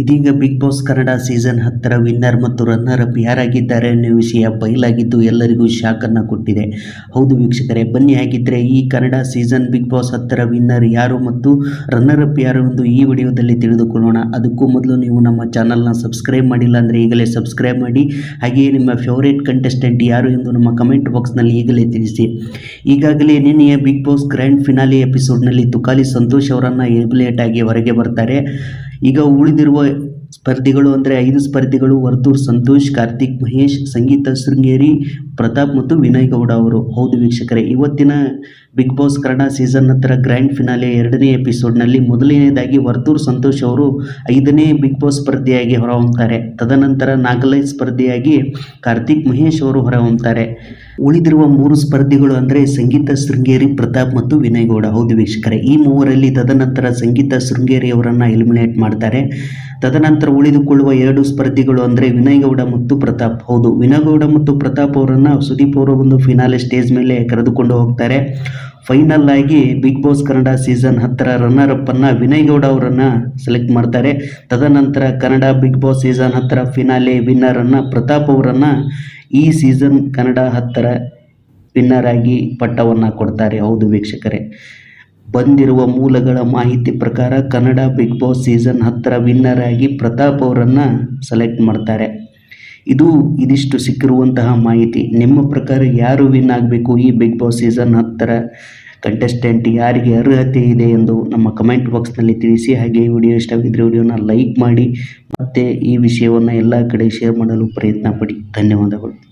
ಇದೀಗ Bigg Boss Kannada season ಹತ್ತರ winner ಮತ್ತು ರನ್ನರ್ ಅಪ್ ಯಾರಾಗಿದ್ದಾರೆ ಅನ್ನೋ ವಿಷಯ ಬಯಲಾಗಿದ್ದು ಎಲ್ಲರಿಗೂ ಶಾಕ್ ಅನ್ನ ಕೊಟ್ಟಿದೆ. ಹೌದು ವೀಕ್ಷಕರೇ, ಬನ್ನಿ ಹಾಗಿದ್ದರೆ ಈ ಕನ್ನಡ ಸೀಸನ್ ಬಿಗ್ ಬಾಸ್ ಹತ್ತರ ವಿನ್ನರ್ ಯಾರು ಮತ್ತು ರನ್ನರ್ ಅಪ್ ಯಾರು ಎಂದು ಈ ವಿಡಿಯೋದಲ್ಲಿ ತಿಳಿದುಕೊಳ್ಳೋಣ. ಅದಕ್ಕೂ ಮೊದಲು ನೀವು ನಮ್ಮ ಚಾನಲ್ನ ಸಬ್ಸ್ಕ್ರೈಬ್ ಮಾಡಿಲ್ಲ ಅಂದರೆ ಈಗಲೇ ಸಬ್ಸ್ಕ್ರೈಬ್ ಮಾಡಿ. ಹಾಗೆಯೇ ನಿಮ್ಮ ಫೇವರೇಟ್ ಕಂಟೆಸ್ಟೆಂಟ್ ಯಾರು ಎಂದು ನಮ್ಮ ಕಮೆಂಟ್ ಬಾಕ್ಸ್ನಲ್ಲಿ ಈಗಲೇ ತಿಳಿಸಿ. ಈಗಾಗಲೇ ನಿನ್ನೆಯ ಬಿಗ್ ಬಾಸ್ ಗ್ರ್ಯಾಂಡ್ ಫಿನಾಲಿ ಎಪಿಸೋಡ್ನಲ್ಲಿ ತುಕಾಲಿ ಸಂತೋಷ್ ಅವರನ್ನು ಎಬ್ಲೇಟ್ ಆಗಿ ಹೊರಗೆ ಬರ್ತಾರೆ. ಈಗ ಉಳಿದಿರುವ ಸ್ಪರ್ಧಿಗಳು ಅಂದರೆ ಐದು ಸ್ಪರ್ಧಿಗಳು, ವರ್ತೂರ್ ಸಂತೋಷ್, ಕಾರ್ತಿಕ್ ಮಹೇಶ್, ಸಂಗೀತ ಶೃಂಗೇರಿ, ಪ್ರತಾಪ್ ಮತ್ತು ವಿನಯ್ ಗೌಡ ಅವರು. ಹೌದು ವೀಕ್ಷಕರೇ, ಇವತ್ತಿನ ಬಿಗ್ ಬಾಸ್ ಕನ್ನಡ ಸೀಸನ್ ಹತ್ತಿರ ಗ್ರ್ಯಾಂಡ್ ಫಿನಾಲೆ ಎರಡನೇ ಎಪಿಸೋಡ್ನಲ್ಲಿ ಮೊದಲನೇದಾಗಿ ವರ್ತೂರ್ ಸಂತೋಷ್ ಅವರು ಐದನೇ ಬಿಗ್ ಬಾಸ್ ಸ್ಪರ್ಧಿಯಾಗಿ ಹೊರಹೊಮ್ಮುತ್ತಾರೆ ತದನಂತರ ನಾಗಲೈ ಸ್ಪರ್ಧಿಯಾಗಿ ಕಾರ್ತಿಕ್ ಮಹೇಶ್ ಅವರು ಹೊರಹೊಮ್ಮುತ್ತಾರೆ ಉಳಿದಿರುವ ಮೂರು ಸ್ಪರ್ಧಿಗಳು ಅಂದರೆ ಸಂಗೀತ ಶೃಂಗೇರಿ ಪ್ರತಾಪ್ ಮತ್ತು ವಿನಯ್ ಗೌಡ. ಹೌದು ವೀಕ್ಷಕರೇ, ಈ ಮೂವರಲ್ಲಿ ತದನಂತರ ಸಂಗೀತ ಶೃಂಗೇರಿ ಅವರನ್ನು ಎಲಿಮಿನೇಟ್ ಮಾಡ್ತಾರೆ. ತದನಂತರ ಉಳಿದುಕೊಳ್ಳುವ ಎರಡು ಸ್ಪರ್ಧಿಗಳು ಅಂದರೆ ವಿನಯ್ ಗೌಡ ಮತ್ತು ಪ್ರತಾಪ್. ಹೌದು, ವಿನಯ್ ಗೌಡ ಮತ್ತು ಪ್ರತಾಪ್ ಅವರನ್ನು ಸುದೀಪ್ ಅವರು ಒಂದು ಫಿನಾಲೆ ಸ್ಟೇಜ್ ಮೇಲೆ ಕರೆದುಕೊಂಡು ಹೋಗ್ತಾರೆ. ಫೈನಲ್ ಆಗಿ ಬಿಗ್ ಬಾಸ್ ಕನ್ನಡ ಸೀಸನ್ ಹತ್ತರ ರನ್ನರ್ ಅಪ್ ಅನ್ನ ವಿನಯ್ ಗೌಡ ಅವರನ್ನ ಸೆಲೆಕ್ಟ್ ಮಾಡ್ತಾರೆ. ತದನಂತರ ಕನ್ನಡ ಬಿಗ್ ಬಾಸ್ ಸೀಸನ್ ಹತ್ತರ ಫಿನಾಲೆ ವಿನ್ನರ್ ಅನ್ನ ಪ್ರತಾಪ್ ಅವರನ್ನ ಈ ಸೀಸನ್ ಕನ್ನಡ ಹತ್ತರ ವಿನ್ನರ್ ಆಗಿ ಪಟ್ಟವನ್ನು ಕೊಡ್ತಾರೆ. ಹೌದು ವೀಕ್ಷಕರೇ. ಬಂದಿರುವ ಮೂಲಗಳ ಮಾಹಿತಿ ಪ್ರಕಾರ ಕನ್ನಡ ಬಿಗ್ ಬಾಸ್ ಸೀಸನ್ ಹತ್ತರ ವಿನ್ನರ್ ಆಗಿ ಪ್ರತಾಪ್ ಅವರನ್ನು ಸೆಲೆಕ್ಟ್ ಮಾಡ್ತಾರೆ. ಇದು ಇದಿಷ್ಟು ಸಿಕ್ಕಿರುವಂತಹ ಮಾಹಿತಿ. ನಿಮ್ಮ ಪ್ರಕಾರ ಯಾರು ವಿನ್ ಆಗಬೇಕು ಈ ಬಿಗ್ ಬಾಸ್ ಸೀಸನ್ ಹತ್ತರ? ಕಂಟೆಸ್ಟೆಂಟ್ ಯಾರಿಗೆ ಅರ್ಹತೆ ಇದೆ ಎಂದು ನಮ್ಮ ಕಮೆಂಟ್ ಬಾಕ್ಸ್ನಲ್ಲಿ ತಿಳಿಸಿ. ಹಾಗೆ ವಿಡಿಯೋ ಇಷ್ಟವಾಗಿದ್ದರೆ ವಿಡಿಯೋನ ಲೈಕ್ ಮಾಡಿ. ಮತ್ತು ಈ ವಿಷಯವನ್ನು ಎಲ್ಲ ಕಡೆ ಶೇರ್ ಮಾಡಲು ಪ್ರಯತ್ನ ಪಡಿ. ಧನ್ಯವಾದಗಳು.